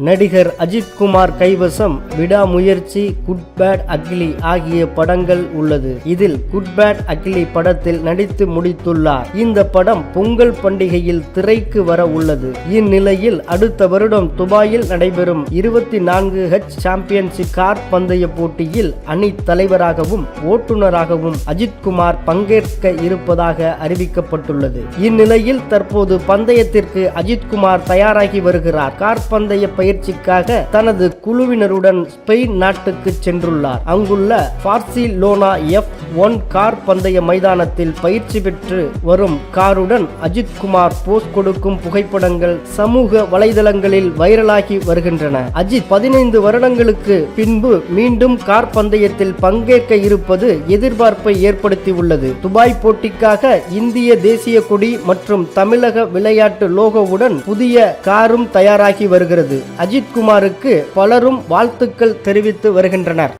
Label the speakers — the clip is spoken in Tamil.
Speaker 1: நடிகர் அஜித்குமார் கைவசம் விடாமுயற்சி குட் பேட் அக்லி ஆகிய படங்கள் உள்ளது. இதில் குட் பேட் அக்லி படத்தில் நடித்து முடித்துள்ளார். இந்த படம் பொங்கல் பண்டிகையில் திரைக்கு வர உள்ளது. இந்நிலையில் அடுத்த வருடம் துபாயில் நடைபெறும் இருபத்தி நான்கு ஹெச் சாம்பியன்ஷிப் கார் பந்தய போட்டியில் அணி தலைவராகவும் ஓட்டுநராகவும் அஜித்குமார் பங்கேற்க இருப்பதாக அறிவிக்கப்பட்டுள்ளது. இந்நிலையில் தற்போது பந்தயத்திற்கு அஜித்குமார் தயாராகி வருகிறார். கார் பந்தய பயிற்சிக்காக தனது குழுவினருடன் ஸ்பெயின் நாட்டுக்கு சென்றுள்ளார். அங்குள்ள பார்சிலோனா எஃப் ஒன் கார் பந்தய மைதானத்தில் பயிற்சி பெற்று வரும் காருடன் அஜித்குமார் போஸ் கொடுக்கும் புகைப்படங்கள் சமூக வலைதளங்களில் வைரலாகி வருகின்றன. அஜித் பதினைந்து வருடங்களுக்கு பின்பு மீண்டும் கார் பந்தயத்தில் பங்கேற்க இருப்பது எதிர்பார்ப்பை ஏற்படுத்தி உள்ளது. துபாய் போட்டிக்காக இந்திய தேசிய கொடி மற்றும் தமிழக விளையாட்டு லோகோவுடன் புதிய காரும் தயாராகி வருகிறது. அஜித்குமாருக்கு பலரும் வாழ்த்துக்கள் தெரிவித்து வருகின்றனர்.